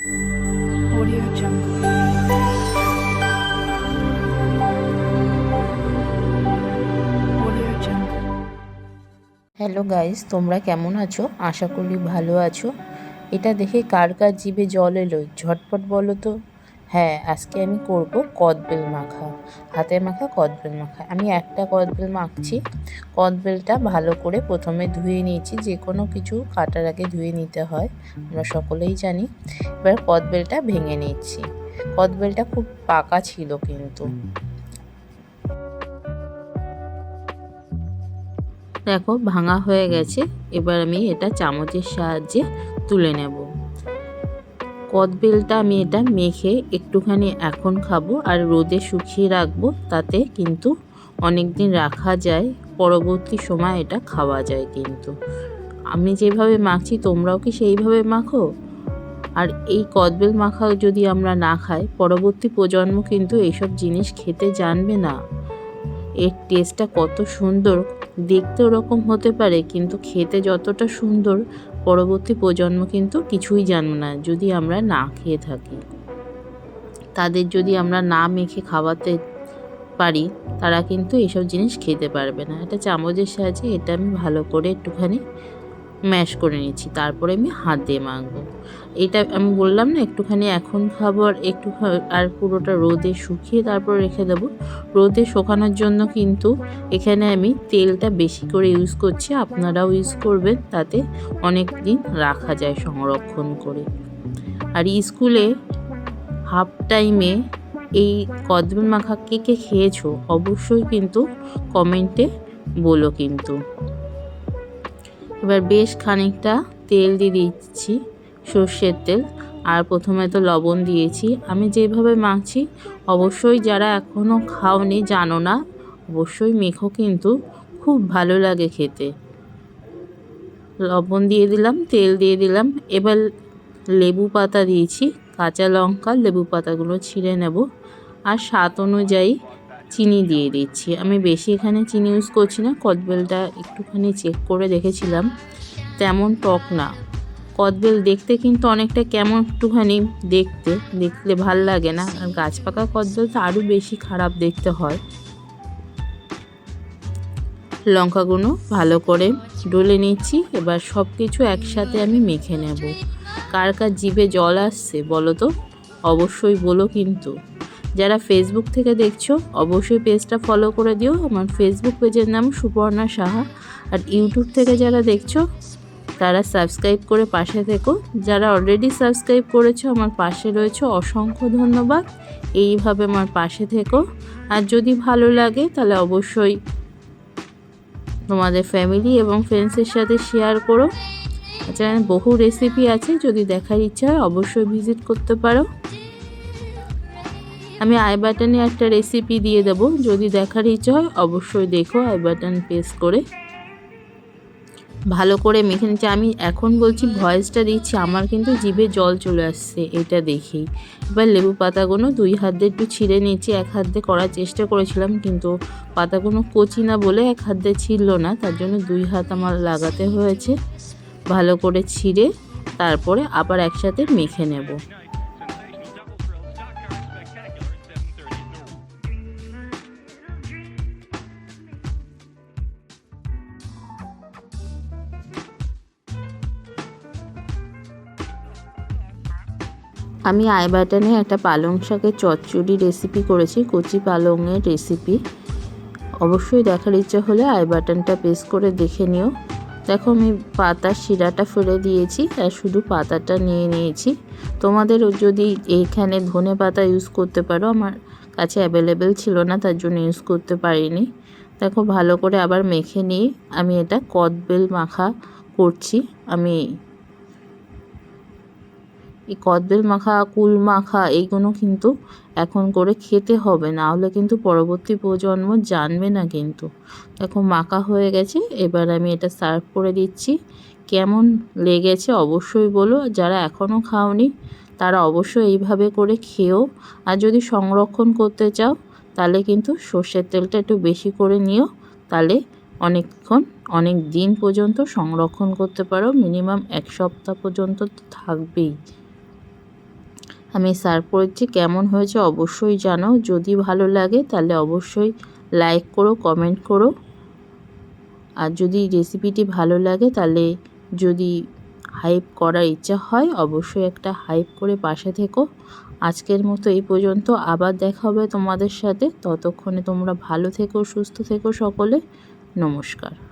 Audio Jungle. Hello guys তোমরা কেমন আছো? আশা করি ভালো আছো। এটা দেখে কার কার জীবে জল এলো? ঝটপট বলো তো। হ্যাঁ আজকে আমি করব কদবেল মাখা। হাতের মাখা, কদবেল মাখা। আমি একটা কদবেল মাখছি। কদবেলটা ভালো করে প্রথমে ধুয়ে নিয়েছি। যে কোনো কিছু কাটার আগে ধুয়ে নিতে হয়। আমরা সকলেই জানি। এবার কদবেলটা ভেঙে নিচ্ছি। কদবেলটা খুব পাকা ছিল কিন্তু। দেখো, ভাঙা হয়ে গেছে। এবার আমি এটা চামচের সাহায্যে তুলে নেব। কদবেলটা আমি এটা মেখে একটুখানি এখন খাব আর রোদে শুকিয়ে রাখব, তাতে কিন্তু অনেক দিন রাখা যায়, পরবর্তী সময় এটা খাওয়া যায় কিন্তু। আমি যেভাবে মাখছি, তোমরাও কি সেইভাবে মাখো? আর এই কদবেল মাখা যদি আমরা না খাই, পরবর্তী প্রজন্ম কিন্তু এইসব জিনিস খেতে জানবে না। এর টেস্টটা কত সুন্দর, দেখতে ওরকম হতে পারে, কিন্তু খেতে যতটা সুন্দর পরবর্তী প্রজন্ম কিন্তু কিছুই জানবে না, যদি আমরা না খেয়ে থাকি। তাদের যদি আমরা না মেখে খাওয়াতে পারি, তারা কিন্তু এসব জিনিস খেতে পারবে না। এটা চামচের সাহায্যে এটা আমি ভালো করে একটুখানি ম্যাশ করে নিচ্ছি তারপরে আমি হাত দিয়ে মাখবো। এটা আমি বললাম না, একটুখানি এখন খাব আর একটু আর পুরোটা রোদে শুকিয়ে তারপর রেখে দেবো। রোদে শুকানোর জন্য কিন্তু এখানে আমি তেলটা বেশি করে ইউজ করছি, আপনারাও ইউজ করবেন, তাতে অনেক দিন রাখা যায় সংরক্ষণ করে। আর স্কুলে হাফ টাইমে এই কদবেল মাখা কে কে খেয়েছো, অবশ্যই কিন্তু কমেন্টে বলো কিন্তু। এবার বেশ খানিকটা তেল দিয়ে দিচ্ছি, সর্ষের তেল। আর প্রথমে তো লবণ দিয়েছি। আমি যেভাবে মাখছি, অবশ্যই যারা এখনও খাওনি জানো না, অবশ্যই মেখো কিন্তু খুব ভালো লাগে খেতে। লবণ দিয়ে দিলাম, তেল দিয়ে দিলাম। এবার লেবু পাতা দিয়েছি, কাঁচা লঙ্কা লেবু পাতাগুলো ছিঁড়ে নেব। আর স্বাদ অনুযায়ী চিনি দিয়ে দিচ্ছি। আমি বেশি এখানে চিনি ইউজ করছি না কদবেলটা একটুখানি চেক করে দেখেছিলাম। তেমন টক না। কদবেল দেখতে কিন্তু অনেকটা কেমন একটুখানি দেখতে, দেখলে ভালো লাগে না। আর গাছ পাকা কদবেল তো আরও বেশি খারাপ দেখতে হয়। লঙ্কাগুলো ভালো করে ডলে নিচ্ছি, এবার সব কিছু একসাথে আমি মেখে নেব। কার কার জিভে জল আসছে বলো তো? অবশ্যই বলো কিন্তু। যারা ফেসবুক থেকে দেখছ, অবশ্যই পেজটা ফলো করে দিও। আমার ফেসবুক পেজের নাম সুপর্ণা সাহা। আর ইউটিউব থেকে যারা দেখছ, তারা সাবস্ক্রাইব করে পাশে থেকো। যারা অলরেডি সাবস্ক্রাইব করেছ, আমার পাশে রয়েছে অসংখ্য ধন্যবাদ। এইভাবে আমার পাশে থেকো। আর যদি ভালো লাগে, তাহলে অবশ্যই তোমাদের ফ্যামিলি এবং ফ্রেন্ডসের সাথে শেয়ার করো। চ্যানেলে বহু রেসিপি আছে, যদি দেখার ইচ্ছা হয়, অবশ্যই ভিজিট করতে পারো। আমি আই বাটনে একটা রেসিপি দিয়ে দেবো। যদি দেখার ইচ্ছা হয়, অবশ্যই দেখো আই বাটন প্রেস করে। ভালো করে মেখে নিচ্ছে। আমি এখন বলছি, ভয়েসটা দিচ্ছি, আমার কিন্তু জিভে জল চলে আসছে, এটা দেখেই। এবার লেবু পাতাগুলো দুই হাত দিয়ে একটু ছিঁড়ে নিয়েছি, এক হাত দিয়ে করার চেষ্টা করেছিলাম, কিন্তু পাতাগুলো কচি না বলে এক হাত দিয়ে ছিঁড়ল না, তার জন্য দুই হাত আমার লাগাতে হয়েছে। ভালো করে ছিঁড়ে, তারপরে আবার একসাথে মেখে নেব। আমি আই বাটনে একটা পালং শাকের চচ্চড়ি রেসিপি করেছি, কচি পালংয়ের রেসিপি অবশ্যই দেখার ইচ্ছা হলে আই বাটনটা প্রেস করে দেখে নিও। দেখো, আমি পাতার শিরাটা ফেলে দিয়েছি আর শুধু পাতাটা নিয়ে নিয়েছি। তোমাদের যদি এইখানে ধনে পাতা ইউজ করতে পারো, আমার কাছে অ্যাভেলেবেল ছিল না, তার জন্য ইউজ করতে পারিনি। দেখো, ভালো করে আবার মেখে নিয়ে আমি এটা কদবেল মাখা করছি। আমি এই কদবেল মাখা, কুল মাখা, এইগুলো কিন্তু এখন করে খেতে হবে। না হলে কিন্তু পরবর্তী প্রজন্ম জানবে না কিন্তু। দেখো মাখা হয়ে গেছে, এবার আমি এটা সার্ভ করে দিচ্ছি। কেমন লেগেছে অবশ্যই বলো যারা এখনও খাওনি, তারা অবশ্যই এইভাবে করে খেও। আর যদি সংরক্ষণ করতে চাও, তাহলে কিন্তু সর্ষের তেলটা একটু বেশি করে নিও। তাহলে অনেকক্ষণ, অনেক দিন পর্যন্ত সংরক্ষণ করতে পারো। মিনিমাম এক সপ্তাহ পর্যন্ত থাকবেই। আমি সার্ভ করেছি, কেমন হয়েছে অবশ্যই জানাও। যদি ভালো লাগে তাহলে অবশ্যই লাইক করো, কমেন্ট করো। আর যদি রেসিপিটি ভালো লাগে তাহলে যদি হাইপ করার ইচ্ছা হয় অবশ্যই একটা হাইপ করে পাশে থেকো। আজকের মতো এই পর্যন্ত, আবার দেখা হবে তোমাদের সাথে। ততক্ষণে তোমরা ভালো থেকো, সুস্থ থেকো সকলে। নমস্কার।